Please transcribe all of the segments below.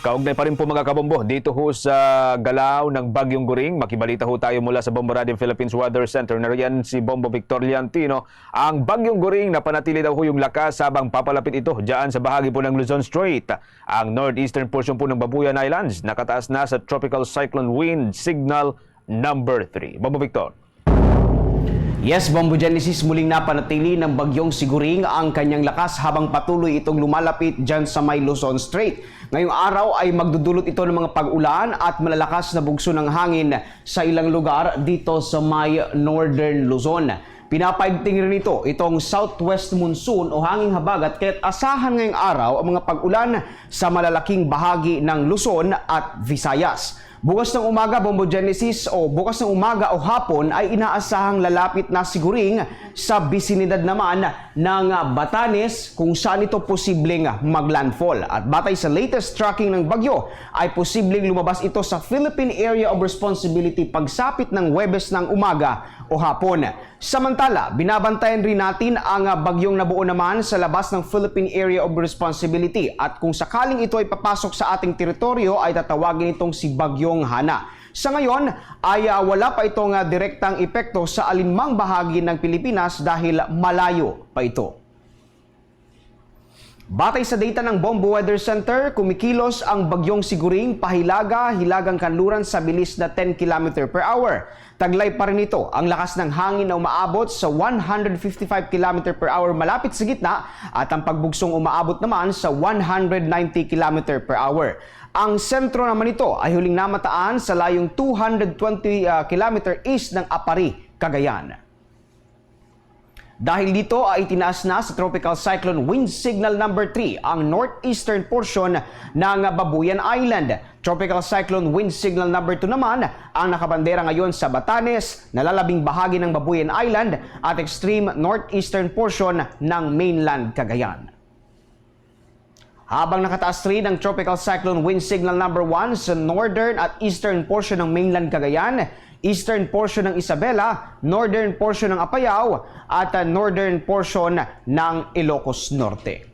Kaugnay pa rin po mga kabombo dito ho sa galaw ng Bagyong Guring. Makibalita ho tayo mula sa Bombo Radio Philippines Weather Center. Nariyan si Bombo Victor Liantino. Ang Bagyong Guring napanatili daw ho yung lakas habang papalapit ito dyan sa bahagi po ng Luzon Strait. Ang northeastern portion po ng Babuyan Islands nakataas na sa Tropical Cyclone Wind Signal number 3. Bombo Victor. Yes, Bombo Genesis muling napanatili ng bagyong Siguring ang kanyang lakas habang patuloy itong lumalapit dyan sa may Luzon Strait. Ngayong araw ay magdudulot ito ng mga pag-ulan at malalakas na bugso ng hangin sa ilang lugar dito sa may Northern Luzon. Pinapaigting rin ito itong southwest monsoon o hanging habagat kaya't asahan ngayong araw ang mga pag-ulan sa malalaking bahagi ng Luzon at Visayas. Bukas ng umaga, Bombo Genesis o bukas ng umaga o hapon ay inaasahang lalapit na siguring sa bisinidad naman ng Batanes kung saan ito posibleng maglandfall. At batay sa latest tracking ng bagyo ay posibleng lumabas ito sa Philippine Area of Responsibility pagsapit ng Webes ng umaga o hapon. Samantala, binabantayan rin natin ang bagyong nabuo naman sa labas ng Philippine Area of Responsibility at kung sakaling ito ay papasok sa ating teritoryo ay tatawagin itong si Bagyong Hana. Sa ngayon ay ah, wala pa itong ah, direktang epekto sa alinmang bahagi ng Pilipinas dahil malayo pa ito. Batay sa data ng Bombo Weather Center, kumikilos ang bagyong Siguring pahilaga, hilagang kanluran sa bilis na 10 km per hour. Taglay pa rin ito ang lakas ng hangin na umaabot sa 155 km per hour malapit sa gitna at ang pagbugsong umaabot naman sa 190 km per hour. Ang sentro naman nito ay huling namataan sa layong 220 uh, km east ng Apari, Cagayan. Dahil dito ay itinaas na sa Tropical Cyclone Wind Signal number 3 ang northeastern portion ng Babuyan Island. Tropical Cyclone Wind Signal number 2 naman ang nakabandera ngayon sa Batanes, nalalabing bahagi ng Babuyan Island at extreme northeastern portion ng mainland Cagayan. Habang nakataas rin ang Tropical Cyclone Wind Signal number 1 sa northern at eastern portion ng mainland Cagayan, eastern portion ng Isabela, northern portion ng Apayao at uh, northern portion ng Ilocos Norte.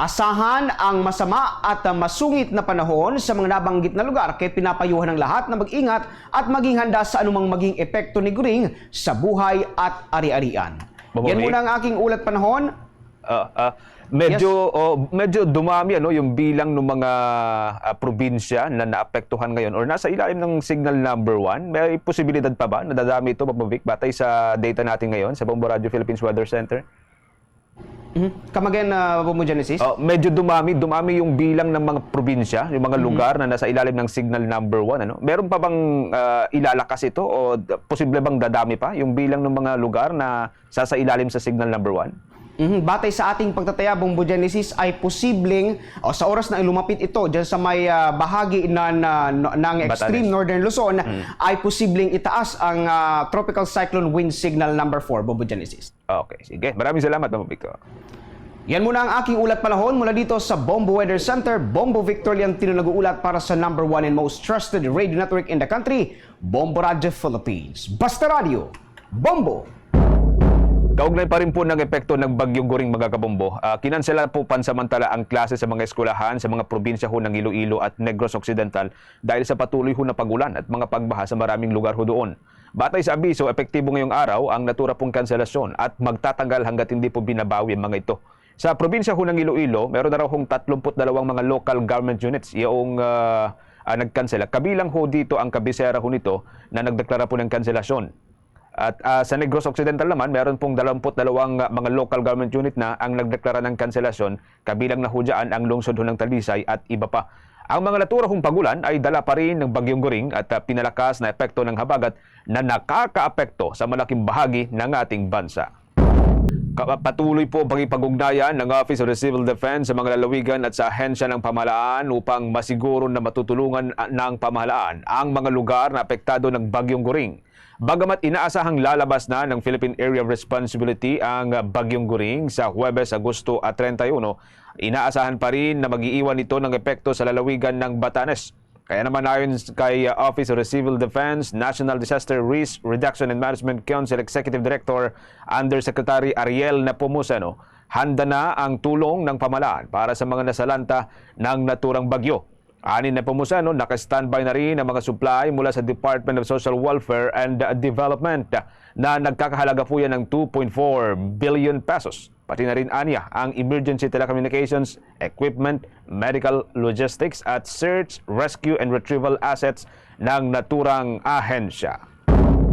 Asahan ang masama at masungit na panahon sa mga nabanggit na lugar kaya pinapayuhan ng lahat na mag-ingat at maging handa sa anumang maging epekto ni Guring sa buhay at ari-arian. Yan muna ang aking ulat panahon. Ah, ah, medyo oh, medyo dumami ano yung bilang ng mga ah, probinsya na naapektuhan ngayon or nasa ilalim ng signal number 1. May posibilidad pa ba na dadami ito Papavic batay sa data natin ngayon sa Bombo Radio Philippines Weather Center? Mhm. Come again, uh, Genesis. Oh, medyo dumami, dumami yung bilang ng mga probinsya, yung mga lugar na nasa ilalim ng signal number 1 ano. Meron pa bang ah, ilalakas ito o posible bang dadami pa yung bilang ng mga lugar na sasa ilalim sa signal number 1? Mhm, Batay sa ating pagtataya, Bombo Genesis ay posibleng o sa oras na lumapit ito diyan sa may ah, bahagi na, na- no- ng extreme Batanes. northern Luzon ay posibleng itaas ang ah, tropical cyclone wind signal number 4, Bombo Genesis. Okay, sige. Maraming salamat, Ma'am Victor. Yan muna ang aking ulat panahon mula dito sa Bombo Weather Center. Bombo Victorian Tino nag-uulat para sa number one and most trusted radio network in the country, Bombo Radio Philippines. Basta Radio, Bombo! Kaugnay pa rin po ng epekto ng bagyong guring mga kabombo. Uh, kinansela po pansamantala ang klase sa mga eskwelahan sa mga probinsya ho ng Iloilo at Negros Occidental dahil sa patuloy ho na pagulan at mga pagbaha sa maraming lugar ho doon. Batay sa abiso, epektibo ngayong araw ang natura pong kanselasyon at magtatagal hanggat hindi po binabawi ang mga ito. Sa probinsya ho ng Iloilo, meron na raw hong 32 mga local government units yung uh, uh, nagkansela. Kabilang ho dito ang kabisera ho nito na nagdeklara po ng kanselasyon. At ah, sa Negros Occidental naman, meron pong 22 ah, mga local government unit na ang nagdeklara ng kanselasyon, kabilang na ho ang lungsod ng Talisay at iba pa. Ang mga natura hong pagulan ay dala pa rin ng Bagyong Goring at ah, pinalakas na epekto ng habagat na nakakaapekto sa malaking bahagi ng ating bansa. Patuloy po pagipag-ugnayan ng Office of the Civil Defense sa mga lalawigan at sa ahensya ng pamahalaan upang masiguro na matutulungan ah, ng pamahalaan ang mga lugar na apektado ng Bagyong Goring. Bagamat inaasahang lalabas na ng Philippine Area of Responsibility ang Bagyong Goring sa Huwebes, Agosto at 31, inaasahan pa rin na mag-iiwan ito ng epekto sa lalawigan ng Batanes. Kaya naman ayon kay uh, Office of Civil Defense, National Disaster Risk Reduction and Management Council Executive Director Undersecretary Ariel Nepomuceno, handa na ang tulong ng pamalaan para sa mga nasalanta ng naturang bagyo. Anin na pumusano, naka-standby na rin ang mga supply mula sa Department of Social Welfare and Development na nagkakahalaga po yan ng 2.4 billion pesos. Pati na rin aniya ang emergency telecommunications, equipment, medical logistics at search, rescue and retrieval assets ng naturang ahensya.